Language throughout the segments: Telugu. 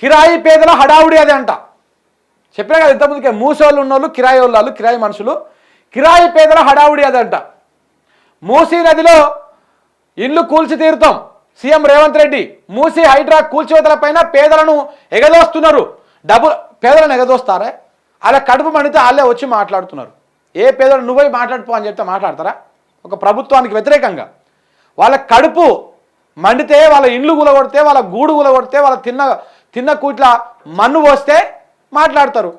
కిరాయి పేదల హడావుడి అదే అంట. చెప్పినా కదా ఇంతకుముందుకే మూసేవాళ్ళు ఉన్నోళ్ళు కిరాయి వాళ్ళు కిరాయి మనుషులు. కిరాయి పేదల హడావుడి అదంట మూసీ నదిలో ఇల్లు కూల్చి తీరుతాం. సీఎం రేవంత్ రెడ్డి మూసీ హైడ్రా కూల్చివేతల పైన పేదలను ఎగదోస్తున్నారు. డబ్బు పేదలను ఎగదోస్తారే? అలా కడుపు మండితే వాళ్ళే వచ్చి మాట్లాడుతున్నారు. ఏ పేదలు నువ్వే మాట్లాడుపో అని చెప్తే మాట్లాడతారా? ఒక ప్రభుత్వానికి వ్యతిరేకంగా. వాళ్ళ కడుపు మండితే వాళ్ళ ఇండ్లు కూలగొడితే వాళ్ళ గూడు కూలగొడితే వాళ్ళ తిన్న తిన్న కూట్ల మన్ను పోస్తే మాట్లాడతారు.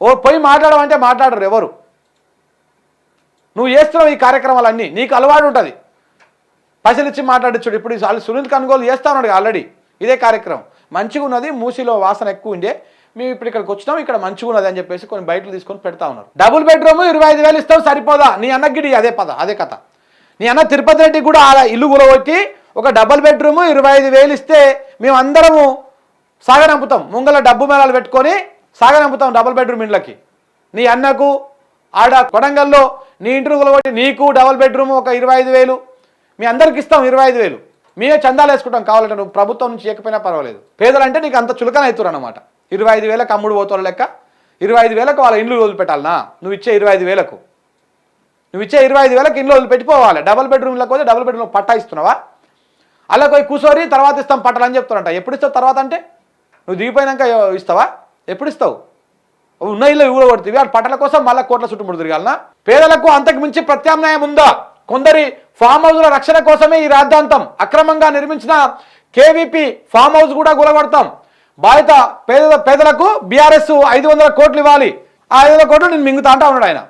ఓ పోయి మాట్లాడమంటే మాట్లాడరు ఎవరు? నువ్వు చేస్తున్నావు ఈ కార్యక్రమాలన్నీ నీకు అలవాటు ఉంటుంది. పైసలు ఇచ్చి ఇప్పుడు వాళ్ళు సునీల్ కనుగోలు చేస్తా ఉన్నాడు ఆల్రెడీ ఇదే కార్యక్రమం. మంచిగా ఉన్నది మూసీలో వాసన ఎక్కువ ఉండే. మేము ఇప్పుడు ఇక్కడికి వచ్చినాం ఇక్కడ మంచిగా ఉన్నది అని చెప్పేసి కొన్ని బయటలు తీసుకొని పెడతా ఉన్నారు. డబుల్ బెడ్రూమ్ ఇరవై ఐదు వేలు ఇస్తావు సరిపోదా? నీ అన్నగిడి అదే పద అదే కథ. నీ అన్న తిరుపతి రెడ్డి కూడా ఆ ఇల్లు కూలగొట్టి ఒక డబుల్ బెడ్రూమ్ ఇరవై ఐదు వేలు ఇస్తే మేము అందరము సాగనంపుతాం ముంగల డబ్బు మేళాలు పెట్టుకొని సాగనంపుతాం డబుల్ బెడ్రూమ్ ఇండ్లకి. నీ అన్నకు ఆడ కొడంగల్లో నీ ఇంటిని కొట్టి నీకు డబుల్ బెడ్రూమ్ ఒక ఇరవై ఐదు వేలు. మీ అందరికి ఇస్తాం ఇరవై ఐదు వేలు. మేమే చందాలు వేసుకుంటాం కావాలంటే నువ్వు ప్రభుత్వం నుంచి ఇవ్వకపోయినా పర్వాలేదు. పేదలంటే నీకు అంత చులకన అవుతారు అనమాట ఇరవై ఐదు వేలకు అమ్ముడు పోతారు లెక్క. ఇరవై ఐదు వేలకు వాళ్ళ ఇండ్లు వదిలిపెట్టాలనా నువ్వు ఇచ్చే ఇరవై ఐదు వేలకు. నువ్వు ఇచ్చే ఇరవై ఐదు వేలకు ఇంట్లో వదిలిపెట్టిపోవాలి డబుల్ బెడ్రూమ్లకు పోతే డబుల్ బెడ్రూమ్ పట్టా ఇస్తున్నావా? అలా పోయి కూసోరి తర్వాత ఇస్తాం పట్టాలని చెప్తున్నారంట. ఎప్పుడు ఇస్తావు తర్వాత అంటే? నువ్వు దిగిపోయినాక ఇస్తావా? ఎప్పుడు ఇస్తావు? ఉన్న ఇల్లు ఇవ్వ కొడుతుంది. ఆ పట్టల కోసం మళ్ళీ కోట్ల చుట్టుముడు తిరగాలనా పేదలకు అంతకు మించి ప్రత్యామ్నాయం ఉందా? కొందరి ఫామ్ హౌస్ల రక్షణ కోసమే ఈ రాద్ధాంతం అక్రమంగా నిర్మించిన కేవీపీ ఫామ్ హౌస్ కూడా గులగొడతాం. బాధిత పేద పేదలకు బీఆర్ఎస్ ఐదు వందల కోట్లు ఇవ్వాలి. ఆ ఐదు వందల కోట్లు నేను మింగుతా అంటా ఉన్నాడు ఆయన.